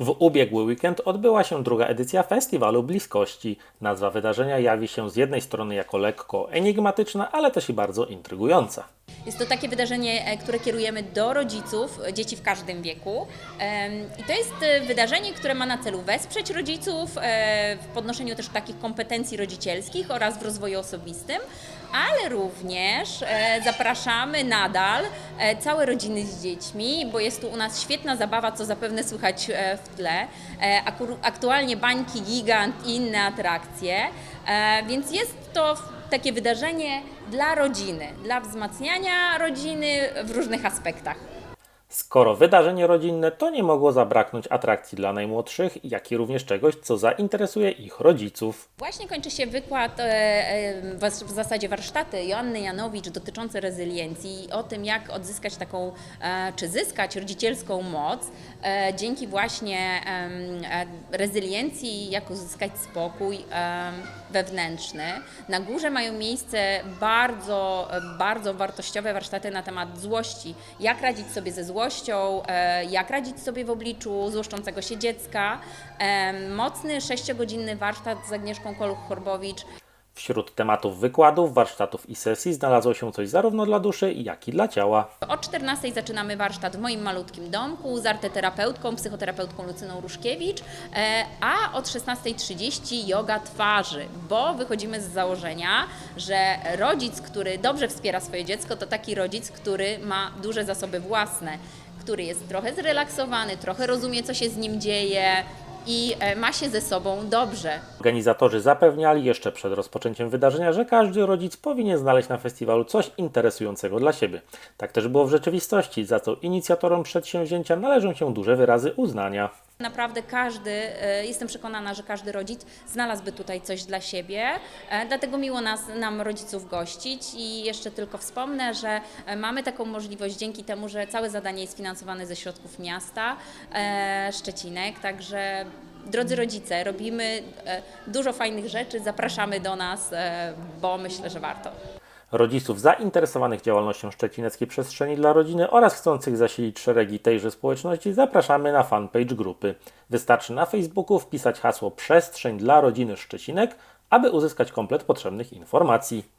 W ubiegły weekend odbyła się druga edycja Festiwalu Bliskości. Nazwa wydarzenia jawi się z jednej strony jako lekko enigmatyczna, ale też i bardzo intrygująca. Jest to takie wydarzenie, e, które kierujemy do rodziców, e, dzieci w każdym wieku. I to jest e, wydarzenie, które ma na celu wesprzeć rodziców w podnoszeniu też takich kompetencji rodzicielskich oraz w rozwoju osobistym, ale również zapraszamy nadal całe rodziny z dziećmi, bo jest tu u nas świetna zabawa, co zapewne słychać w tle. Aktualnie bańki, gigant i inne atrakcje, więc jest to takie wydarzenie dla rodziny, dla wzmacniania rodziny w różnych aspektach. Skoro wydarzenie rodzinne, to nie mogło zabraknąć atrakcji dla najmłodszych, jak i również czegoś, co zainteresuje ich rodziców. Właśnie kończy się wykład, e, e, w zasadzie warsztaty Joanny Janowicz dotyczące rezyliencji i o tym, jak odzyskać taką, e, czy zyskać rodzicielską moc dzięki właśnie rezyliencji, jak uzyskać spokój wewnętrzny. Na górze mają miejsce bardzo, bardzo wartościowe warsztaty na temat złości. Jak radzić sobie ze złością, e, jak radzić sobie w obliczu złoszczącego się dziecka. Em, Mocny sześciogodzinny warsztat z Agnieszką Koluch-Horbowicz. Wśród tematów wykładów, warsztatów i sesji znalazło się coś zarówno dla duszy, jak i dla ciała. O 14 zaczynamy warsztat w moim malutkim domku z arteterapeutką, psychoterapeutką Lucyną Ruszkiewicz, e, a od 16.30 yoga twarzy, bo wychodzimy z założenia, że rodzic, który dobrze wspiera swoje dziecko, to taki rodzic, który ma duże zasoby własne, który jest trochę zrelaksowany, trochę rozumie, co się z nim dzieje i e, ma się ze sobą dobrze. Organizatorzy zapewniali jeszcze przed rozpoczęciem wydarzenia, że każdy rodzic powinien znaleźć na festiwalu coś interesującego dla siebie. Tak też było w rzeczywistości, za co inicjatorom przedsięwzięcia należą się duże wyrazy uznania. Naprawdę każdy, e, jestem przekonana, że każdy rodzic znalazłby tutaj coś dla siebie, e, dlatego miło nas, nam rodziców gościć i jeszcze tylko wspomnę, że e, mamy taką możliwość dzięki temu, że całe zadanie jest finansowane ze środków miasta Szczecinek, także drodzy rodzice, robimy dużo fajnych rzeczy, zapraszamy do nas, bo myślę, że warto. Rodziców zainteresowanych działalnością szczecineckiej przestrzeni dla rodziny oraz chcących zasilić szeregi tejże społeczności zapraszamy na fanpage grupy. Wystarczy na Facebooku wpisać hasło Przestrzeń dla rodziny Szczecinek, aby uzyskać komplet potrzebnych informacji.